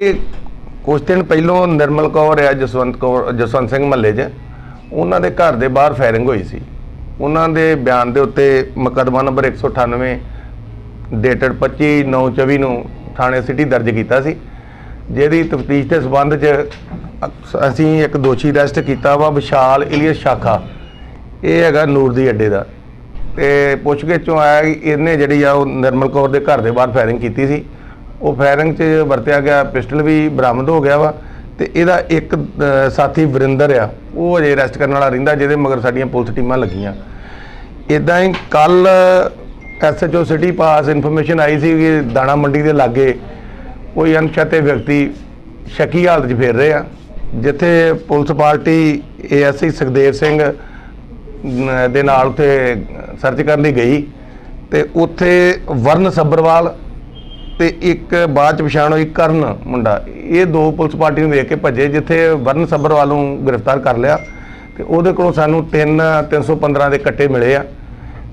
ਇਹ ਕੁਝ ਦਿਨ ਪਹਿਲੋਂ ਨਿਰਮਲ ਕੌਰ ਆ ਜਸਵੰਤ ਕੌਰ, ਜਸਵੰਤ ਸਿੰਘ ਮਹੱਲੇ 'ਚ ਉਹਨਾਂ ਦੇ ਘਰ ਦੇ ਬਾਹਰ ਫਾਇਰਿੰਗ ਹੋਈ ਸੀ। ਉਹਨਾਂ ਦੇ ਬਿਆਨ ਦੇ ਉੱਤੇ ਮੁਕੱਦਮਾ ਨੰਬਰ 198 ਡੇਟਡ 25/9/24 ਨੂੰ ਥਾਣੇ ਸਿਟੀ ਦਰਜ ਕੀਤਾ ਸੀ, ਜਿਹਦੀ ਤਫਤੀਸ਼ ਦੇ ਸਬੰਧ 'ਚ ਅਸੀਂ ਇੱਕ ਦੋਸ਼ੀ ਅਰੈਸਟ ਕੀਤਾ ਵਾ, ਵਿਸ਼ਾਲ ਇਲੀਅਸ ਸ਼ਾਖਾ। ਇਹ ਹੈਗਾ ਨੂਰ ਦੀ ਅੱਡੇ ਦਾ। ਤੇ ਪੁੱਛਗਿੱਛ ਚੋਂ ਆਇਆ ਕਿ ਇਹਨੇ ਜਿਹੜੀ ਆ ਉਹ ਨਿਰਮਲ ਕੌਰ ਦੇ ਘਰ ਦੇ ਬਾਹਰ ਫਾਇਰਿੰਗ ਕੀਤੀ ਸੀ। ਉਹ ਫਾਇਰਿੰਗ 'ਚ ਵਰਤਿਆ ਗਿਆ, ਪਿਸਟਲ ਵੀ ਬਰਾਮਦ ਹੋ ਗਿਆ ਵਾ ਤੇ ਇਹਦਾ ਇੱਕ ਸਾਥੀ ਵਰਿੰਦਰ ਆ, ਉਹ ਅਜੇ ਅਰੈਸਟ ਕਰਨ ਵਾਲਾ ਰਹਿੰਦਾ ਜਿਹਦੇ ਮਗਰ ਸਾਡੀਆਂ ਪੁਲਿਸ ਟੀਮਾਂ ਲੱਗੀਆਂ। ਇਦਾਂ ਹੀ ਕੱਲ ਐਸਐਚਓ ਸਿਟੀ ਪਾਸ ਇਨਫੋਰਮੇਸ਼ਨ ਆਈ ਸੀ ਕਿ ਦਾਣਾ ਮੰਡੀ ਦੇ ਲਾਗੇ ਕੋਈ ਅਣਪਛਾਤੇ ਵਿਅਕਤੀ ਸ਼ੱਕੀ ਹਾਲਤ 'ਚ ਫੇਰ ਰਹੇ ਆ ਜਿੱਥੇ police party ASI Sukhdev Singh ਦੇ ਨਾਲ ਉੱਥੇ ਸਰਚ ਕਰਨ ਲਈ ਗਈ ਤੇ ਉੱਥੇ ਵਰਨ ਸੱਬਰਵਾਲ ਤੇ ਇੱਕ ਬਾਅਦ ਚ ਪਛਾਣ ਹੋਈ ਕਰਨ ਮੁੰਡਾ। ਇਹ ਦੋ ਪੁਲਿਸ ਪਾਰਟੀ ਨੂੰ ਵੇਖ ਕੇ ਭੱਜੇ ਜਿੱਥੇ ਵਰਨ ਸੱਬਰਵਾਲ ਨੂੰ ਗ੍ਰਿਫਤਾਰ ਕਰ ਲਿਆ। ਤੇ ਉਹਦੇ ਕੋਲੋਂ ਸਾਨੂੰ 3 315 ਦੇ ਕੱਟੇ ਮਿਲੇ ਆ।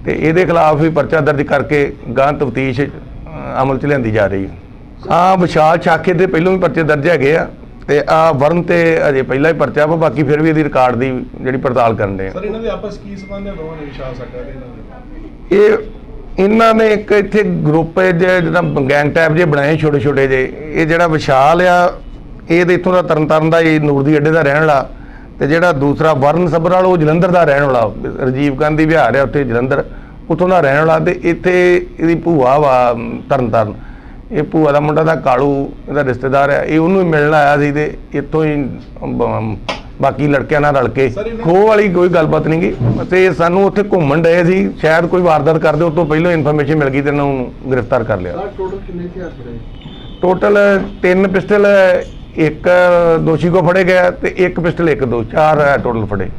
ਤੇ ਇਹਦੇ ਖਿਲਾਫ ਵੀ ਪਰਚਾ ਦਰਜ ਕਰਕੇ ਗਾਂ ਤਫਤੀਸ਼ ਅਮਲ ਚ ਲਿਆਂਦੀ ਜਾ ਰਹੀ ਹਾਂ। ਵਿਸ਼ਾਲ ਛਾਕੇ ਦੇ ਪਹਿਲੋਂ ਵੀ ਪਰਚੇ ਦਰਜ ਹੈਗੇ ਆ ਤੇ ਆ ਵਰਨ ਤੇ ਅਜੇ ਪਹਿਲਾਂ ਹੀ ਪਰਚਾ ਵਾ ਬਾਕੀ ਫਿਰ ਵੀ ਇਹਦੀ ਰਿਕਾਰਡ ਦੀ ਜਿਹੜੀ ਪੜਤਾਲ ਕਰਨ ਦੇ ਸਰ ਇਹਨਾਂ ਦੇ ਆਪਸ ਕੀ ਸੰਬੰਧ ਹੈ ਦੋਵਾਂ ਦੇ ਵਿਸ਼ਾਲ ਇਹਨਾਂ ਦੇ? ਇਹ ਇਹਨਾਂ ਨੇ ਇੱਕ ਇੱਥੇ ਗਰੁੱਪ ਹੈ ਜਿਹੜਾ ਜਿਹੜਾ ਗੈਂਗ ਟਾਈਪ ਜੇ ਬਣਾਏ ਛੋਟੇ ਛੋਟੇ ਜੇ ਇਹ ਜਿਹੜਾ ਵਿਸ਼ਾਲ ਆ ਇਹ ਤੇ ਇੱਥੋਂ ਦਾ ਤਰਨਤਾਰਨ ਦਾ ਇਹ ਨੂਰ ਦੀ ਅੱਡੇ ਦਾ ਰਹਿਣ ਵਾਲਾ। ਤੇ ਜਿਹੜਾ ਦੂਸਰਾ ਵਰਨ ਸਬਰਾਲ ਉਹ ਜਲੰਧਰ ਦਾ ਰਹਿਣ ਵਾਲਾ। ਰਜੀਵ ਗਾਂਧੀ ਵਿਹਾਰ ਆ ਉੱਥੇ ਜਲੰਧਰ। ਉੱਥੋਂ ਦਾ ਰਹਿਣ ਵਾਲਾ ਤੇ ਇੱਥੇ ਇਹਦੀ ਭੂਆ ਵਾ ਅਮ, ਤਰਨਤਾਰਨ। ਇਹ ਭੂਆ ਦਾ ਮੁੰਡਾ ਦਾ ਕਾਲੂ ਇਹਦਾ ਰਿਸ਼ਤੇਦਾਰ ਆ। ਇਹ ਉਹਨੂੰ ਹੀ ਮਿਲਣ ਆਇਆ ਸੀ ਤੇ ਇੱਥੋਂ ਹੀ ਬਾਕੀ ਲੜਕਿਆਂ ਨਾਲ ਰਲ ਕੇ। ਖੋਹ ਵਾਲੀ ਕੋਈ ਗੱਲਬਾਤ ਨਹੀਂ ਗੀ। ਤੇ ਸਾਨੂੰ ਉੱਥੇ ਘੁੰਮਣ ਡਏ ਸੀ। ਸ਼ਾਇਦ ਕੋਈ ਵਾਰਦਾਤ ਕਰਦੇ ਉਸ ਤੋਂ ਪਹਿਲਾਂ ਇਨਫੋਰਮੇਸ਼ਨ ਮਿਲ ਗਈ ਤੇ ਇਹਨਾਂ ਨੂੰ ਗ੍ਰਿਫਤਾਰ ਕਰ ਲਿਆ। ਟੋਟਲ ਕਿੰਨੇ ਹਥਿਆਰ ਫੜੇ? ਟੋਟਲ ਤਿੰਨ ਪਿਸਟਲ ਇੱਕ ਦੋਸ਼ੀ ਕੋ ਫੜੇ ਗਿਆ ਤੇ ਇੱਕ ਪਿਸਟਲ ਇੱਕ ਦੋ ਚਾਰ ਟੋਟਲ ਫੜੇ।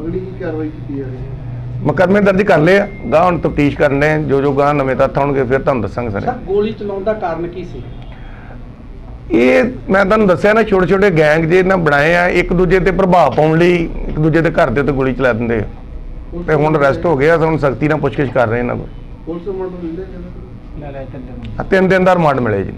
ਅਗਲੀ ਕੀ ਕਾਰਵਾਈ ਕੀਤੀ ਜਾ ਰਹੀ ਹੈ? ਮੁਕੱਦਮੇ ਦਰਜ ਕਰ ਲਏ ਆ। ਗਾਂ ਹੁਣ ਤਫਤੀਸ਼ ਕਰਨੇ। ਜੋ ਜੋ ਗਾਂ ਨਵੇਂ ਤੱਥ ਆਉਣਗੇ ਫਿਰ ਤੁਹਾਨੂੰ ਦੱਸਾਂਗੇ ਸਾਰੇ। ਸਰ ਗੋਲੀ ਚਲਾਉਣ ਦਾ ਕਾਰਨ ਕੀ ਸੀ? ਇਹ ਮੈਂ ਤੁਹਾਨੂੰ ਦੱਸਿਆ ਨਾ ਛੋਟੇ ਛੋਟੇ ਗੈਂਗ ਜੇ ਇਹਨਾਂ ਬਣਾਏ ਆ ਇੱਕ ਦੂਜੇ ਤੇ ਪ੍ਰਭਾਵ ਪਾਉਣ ਲਈ ਇੱਕ ਦੂਜੇ ਦੇ ਘਰ ਦੇ ਉੱਤੇ ਗੋਲੀ ਚਲਾ ਦਿੰਦੇ ਆ। ਤੇ ਹੁਣ ਅਰੈਸਟ ਹੋ ਗਿਆ ਹੁਣ ਸਖਤੀ ਨਾਲ ਪੁੱਛਗਿੱਛ ਕਰ ਰਹੇ ਇਹਨਾਂ ਕੋਲ। ਪੁਲਿਸ ਕਹਿੰਦੇ ਆ ਤਿੰਨ ਦਿਨ ਦਾ ਰਿਮਾਂਡ ਮਿਲੇ ਜੀ